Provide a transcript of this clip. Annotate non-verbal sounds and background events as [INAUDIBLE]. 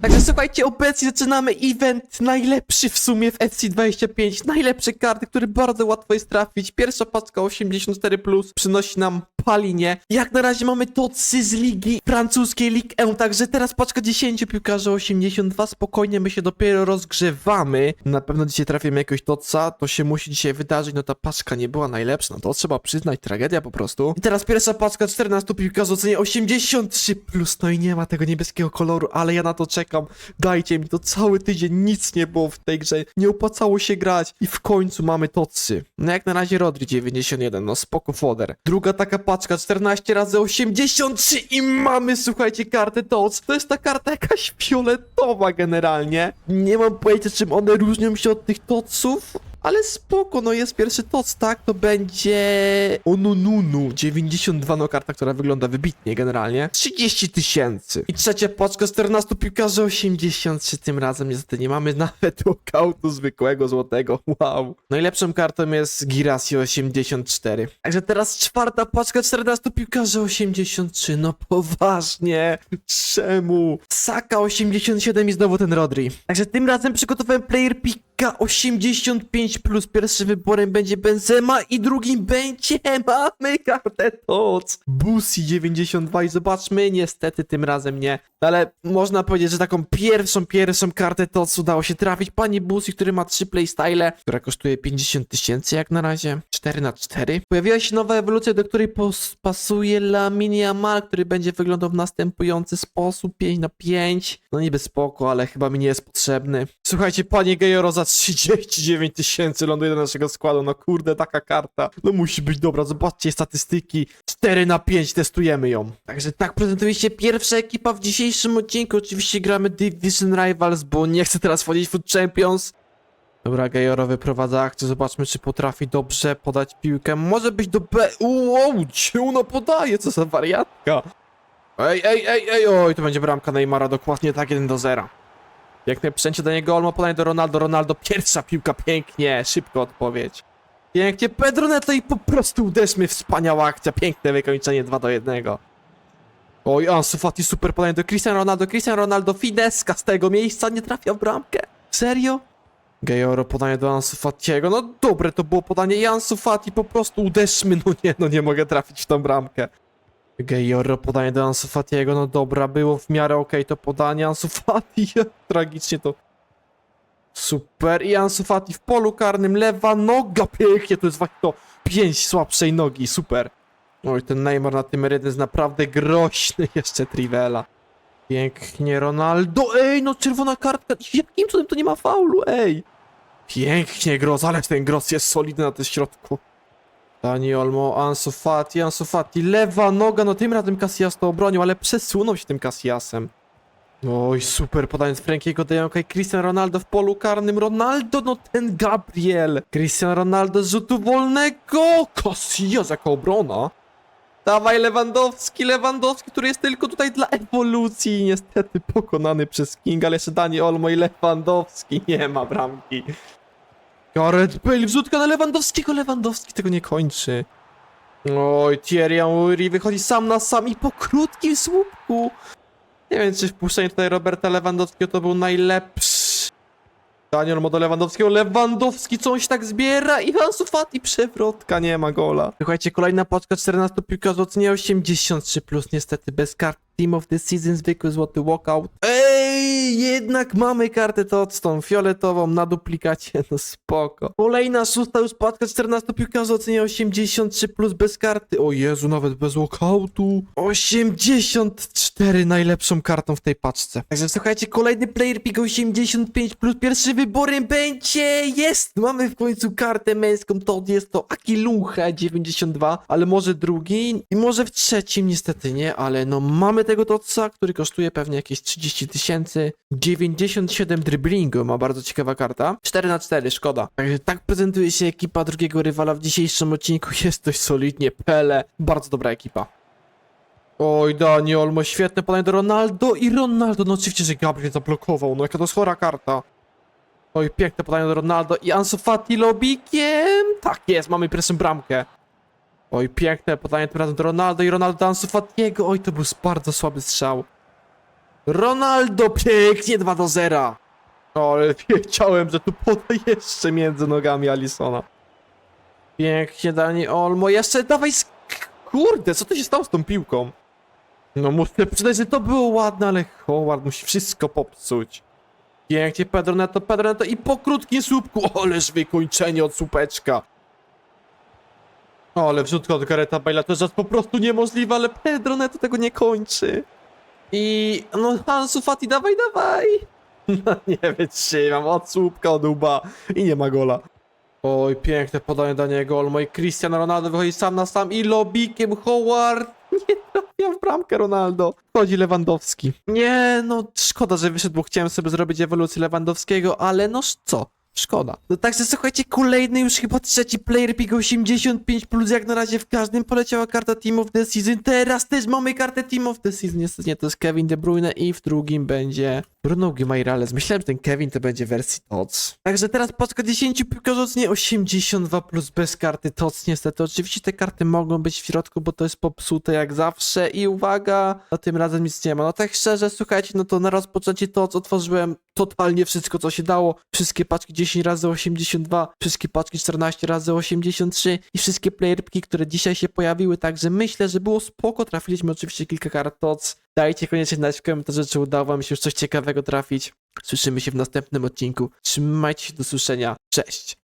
Także słuchajcie, obecnie zaczynamy event najlepszy w sumie w FC25. Najlepsze karty, które bardzo łatwo jest trafić. Pierwsza paczka 84+, plus przynosi nam palinie. Jak na razie mamy tocy z ligi francuskiej Ligue 1, także teraz paczka 10 piłkarzy 82. Spokojnie, my się dopiero rozgrzewamy. Na pewno dzisiaj trafimy jakiegoś toca, to się musi dzisiaj wydarzyć. No ta paczka nie była najlepsza, no to trzeba przyznać, tragedia po prostu. I teraz pierwsza paczka 14 piłkarzy o cenie 83+, plus. no i nie ma tego niebieskiego koloru, ale ja na to czekam. Dajcie mi to cały tydzień, nic nie było w tej grze, nie opłacało się grać i w końcu mamy tocy. No jak na razie Rodri 91, no spoko foder. Druga taka paczka 14 razy 83 i mamy, słuchajcie, kartę TOC. To jest ta karta jakaś fioletowa generalnie. Nie mam pojęcia czym one różnią się od tych TOCów, ale spoko, no jest pierwszy TOC, tak? To będzie Onununu 92, no karta, która wygląda wybitnie generalnie. 30 tysięcy. I trzecia paczka 14 piłkarzy 83 tym razem niestety nie mamy nawet [LAUGHS] walkoutu zwykłego złotego. Wow. Najlepszą kartą jest Girassi 84. Także teraz czwarta paczka 14 piłkarzy 83. No poważnie. Czemu? Saka 87 i znowu ten Rodri. Także tym razem przygotowałem player picka 85 plus. Pierwszym wyborem będzie Benzema i drugim będzie mamy kartę TOC. Busi 92 i zobaczmy, niestety tym razem nie. Ale można powiedzieć, że taką pierwszą, pierwszą kartę TOC udało się trafić. Pani Busi, który ma 3 playstyle, która kosztuje 50 tysięcy jak na razie. 4 na 4 Pojawiła się nowa ewolucja, do której pasuje Lamine Yamal, który będzie wyglądał w następujący sposób. 5 na 5 No niby spoko, ale chyba mi nie jest potrzebny. Słuchajcie, panie Gejoro za 39 tysięcy ląduje do naszego składu. No kurde, taka karta. No musi być dobra, zobaczcie statystyki. 4 na 5 testujemy ją. Także tak prezentuje się pierwsza ekipa w dzisiejszym odcinku. Oczywiście gramy Division Rivals, bo nie chcę teraz wchodzić w Champions. Dobra, Gejoro wyprowadza akcję, zobaczmy czy potrafi dobrze podać piłkę. Może być do B... Wow, ona podaje? Co za wariatka. Ej, ej, ej, ej, oj, to będzie bramka Neymara, dokładnie tak 1 do 0. Piękne przejęcie do niego, Olmo podanie do Ronaldo, Ronaldo, pierwsza piłka, pięknie, szybko odpowiedź. Pięknie, Pedro Neto i po prostu uderzmy, wspaniała akcja, piękne wykończenie 2 do 1. Oj, Ansu Fati, super podanie do Cristiano Ronaldo, Cristiano Ronaldo, fineska z tego miejsca, nie trafia w bramkę. Serio? Gejoro podanie do Ansu Fatiego, no dobre to było podanie Ansu Fati po prostu uderzmy, no nie, no nie mogę trafić w tą bramkę. Gejoro podanie do Ansu Fatiego, no dobra, było w miarę okej to podanie, Ansu Fati, [LAUGHS] tragicznie to... Super, i Ansu Fati w polu karnym, lewa noga, pięknie, to jest właśnie to, pięć słabszej nogi, super. Oj, ten Neymar na tym rydem jest naprawdę groźny, [LAUGHS] jeszcze Trivela. Pięknie, Ronaldo, ej, no czerwona kartka, jakim cudem to nie ma faulu, ej. Pięknie, Groz, ale ten Groz jest solidny na tym środku. Dani Olmo, Ansu Fati, Ansu Fati, lewa noga, no tym razem Casillas to obronił, ale przesunął się tym Casillasem. Oj, super, podając Frankiego de Jonga i Cristiano Ronaldo w polu karnym. Ronaldo, no ten Gabriel. Cristiano Ronaldo z rzutu wolnego. Casillas jako obrona. Dawaj Lewandowski, Lewandowski, który jest tylko tutaj dla ewolucji. Niestety pokonany przez King, ale jeszcze Dani Olmo i Lewandowski. Nie ma bramki. Gareth Bale, wrzutka na Lewandowskiego, Lewandowski tego nie kończy. Oj, Thierry Henry wychodzi sam na sam i po krótkim słupku. Nie wiem, czy wpuszczenie tutaj Roberta Lewandowskiego to był najlepszy. Daniel Modo Lewandowskiego, Lewandowski, co on się tak zbiera i Ansu Fati przewrotka, nie ma gola. Słuchajcie, kolejna paczka 14 piłkarzy ocenia 83+, plus, niestety bez kart Team of the Season, zwykły złoty walkout. Ej, jednak mamy kartę to z tą fioletową na duplikacie, no spoko. Kolejna szósta już paczka 14 piłkarzy ocenia 83+, plus, bez karty. O Jezu, nawet bez walkoutu. 84 najlepszą kartą w tej paczce. Także słuchajcie, kolejny player pick 85+, plus, pierwszy wyborem będzie, jest! Mamy w końcu kartę męską, to jest to Akilucha 92, ale może drugi i może w trzecim niestety nie, ale no mamy tego Totsa, który kosztuje pewnie jakieś 30 tysięcy. 97 dribblingu, ma bardzo ciekawa karta. 4 na 4 szkoda. Także tak prezentuje się ekipa drugiego rywala w dzisiejszym odcinku. [LAUGHS] Jest dość solidnie. Pele, bardzo dobra ekipa. Oj, Dani Olmo, świetne podanie do Ronaldo i Ronaldo, no oczywiście, że Gabriel zablokował, no jaka to chora karta. Oj, piękne podanie do Ronaldo i Ansu Fati. Tak jest, mamy pierwszą bramkę. Oj, piękne podanie tym razem do Ronaldo i Ronaldo do Ansu Fatiego. Oj, to był bardzo słaby strzał. Ronaldo pięknie 2 do 0. O, ale [LAUGHS] wiedziałem, że tu poda jeszcze między nogami Alisona. Pięknie Dani Olmo, jeszcze dawaj sk- Kurde, co to się stało z tą piłką? No muszę przyznać, że to było ładne, ale Howard musi wszystko popsuć. Pięknie Pedro Neto, Pedro Neto i po krótkim słupku, [LAUGHS] ależ wykończenie od słupeczka. O, ale wrzutka od Gareta Bale'a to jest po prostu niemożliwe, ale Pedro Neto tego nie kończy. I no Hansu Fati, dawaj, dawaj. [LAUGHS] No nie wytrzymam, od słupka od łba i nie ma gola. Oj, piękne podanie do niego, Olmo Cristiano Ronaldo wychodzi sam na sam i lobikiem Howard [LAUGHS] nie trafia w bramkę Ronaldo. Wchodzi Lewandowski. Nie, no szkoda, że wyszedł, bo chciałem sobie zrobić ewolucję Lewandowskiego, ale no co? Szkoda. No także słuchajcie, kolejny już chyba trzeci player pick 85 plus jak na razie w każdym poleciała karta Team of the Season. Teraz też mamy kartę Team of the Season. Niestety nie, to jest Kevin De Bruyne i w drugim będzie Bruno Guimaraes. Myślałem, że ten Kevin to będzie wersji TOC. Także teraz paczka 10 piłkarzy ocenie 82 plus bez karty TOC niestety. Oczywiście te karty mogą być w środku, bo to jest popsute jak zawsze i uwaga, no tym razem nic nie ma. No tak szczerze, słuchajcie, no to na rozpoczęcie TOC otworzyłem totalnie wszystko, co się dało. Wszystkie paczki 10 razy 82, wszystkie paczki 14 razy 83 i wszystkie playerpki, które dzisiaj się pojawiły, także myślę, że było spoko. Trafiliśmy oczywiście kilka kart TOC. Dajcie koniecznie znać w komentarzu, czy udało wam się już coś ciekawego trafić. Słyszymy się w następnym odcinku. Trzymajcie się do słyszenia. Cześć!